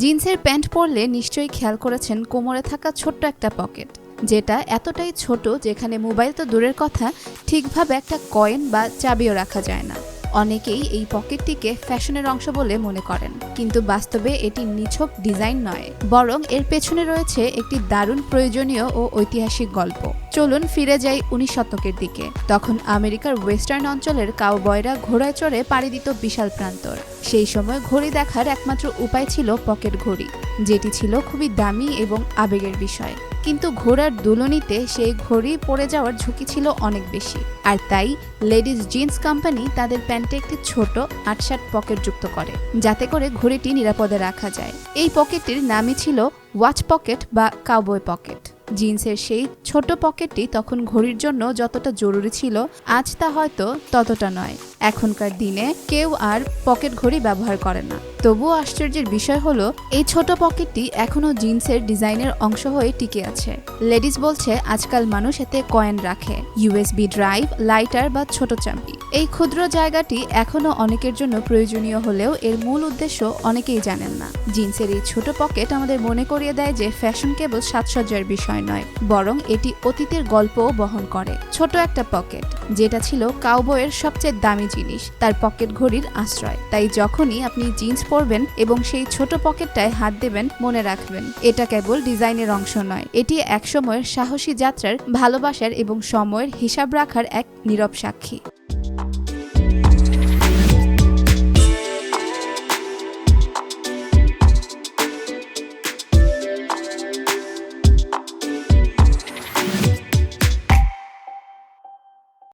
জিন্সের প্যান্ট পরলে নিশ্চয়ই খেয়াল করেছেন কোমরে থাকা ছোট্ট একটা পকেট, যেটা এতটাই ছোট যেখানে মোবাইল তো দূরের কথা, ঠিকভাবে একটা কয়েন বা চাবিও রাখা যায় না। অনেকেই এই পকেটটিকে ফ্যাশনের অংশ বলে মনে করেন, কিন্তু বাস্তবে এটি নিছক ডিজাইন নয়, বরং এর পেছনে রয়েছে একটি দারুণ প্রয়োজনীয় ও ঐতিহাসিক গল্প। চলুন ফিরে যাই উনিশ শতকের দিকে। তখন আমেরিকার ওয়েস্টার্ন অঞ্চলের কাউবয়রা ঘোড়ায় চড়ে পাড়ি দিত বিশাল প্রান্তর। সেই সময় ঘড়ি দেখার একমাত্র উপায় ছিল পকেট ঘড়ি, যেটি ছিল খুবই দামি এবং আবেগের বিষয়। কিন্তু ঘোড়ার দুলনিতে সেই ঘড়ি পড়ে যাওয়ার ঝুঁকি ছিল অনেক বেশি। আর তাই লেডিস জিন্স কোম্পানি তাদের প্যান্টে একটি ছোট আটসাট পকেট যুক্ত করে, যাতে করে ঘড়িটি নিরাপদে রাখা যায়। এই পকেটটির নামই ছিল ওয়াচ পকেট বা কাউবয় পকেট। জিন্সের সেই ছোট পকেটটি তখন ঘড়ির জন্য যতটা জরুরি ছিল, আজ তা হয়তো ততটা নয়। এখনকার দিনে কেউ আর পকেট ঘড়ি ব্যবহার করে না। তবুও আশ্চর্যের বিষয় হলো, এই ছোট পকেটটি এখনও জিন্সের ডিজাইনের অংশ হয়ে টিকে আছে। লেডিস বলছে, আজকাল মানুষ এতে কয়েন রাখে ইউএসবি ড্রাইভ, লাইটার বা ছোট চাবি। এই ক্ষুদ্র জায়গাটি এখনও অনেকের জন্য প্রয়োজনীয় হলেও এর মূল উদ্দেশ্য অনেকেই জানেন না। জিন্সের এই ছোট পকেট আমাদের মনে করিয়ে দেয় যে ফ্যাশন কেবল সাজসজ্জার বিষয় নয়, বরং এটি অতীতের গল্পও বহন করে। ছোট একটা পকেট, যেটা ছিল কাউবয়ের সবচেয়ে দামি জিনিস, তার পকেট ঘড়ির আশ্রয়। তাই যখনই আপনি জিন্স পরবেন এবং সেই ছোট পকেটটায় হাত দেবেন, মনে রাখবেন, এটা কেবল ডিজাইনের অংশ নয়। এটি একসময়ের সাহসী যাত্রার, ভালোবাসার এবং সময়ের হিসাব রাখার এক নীরব সাক্ষী।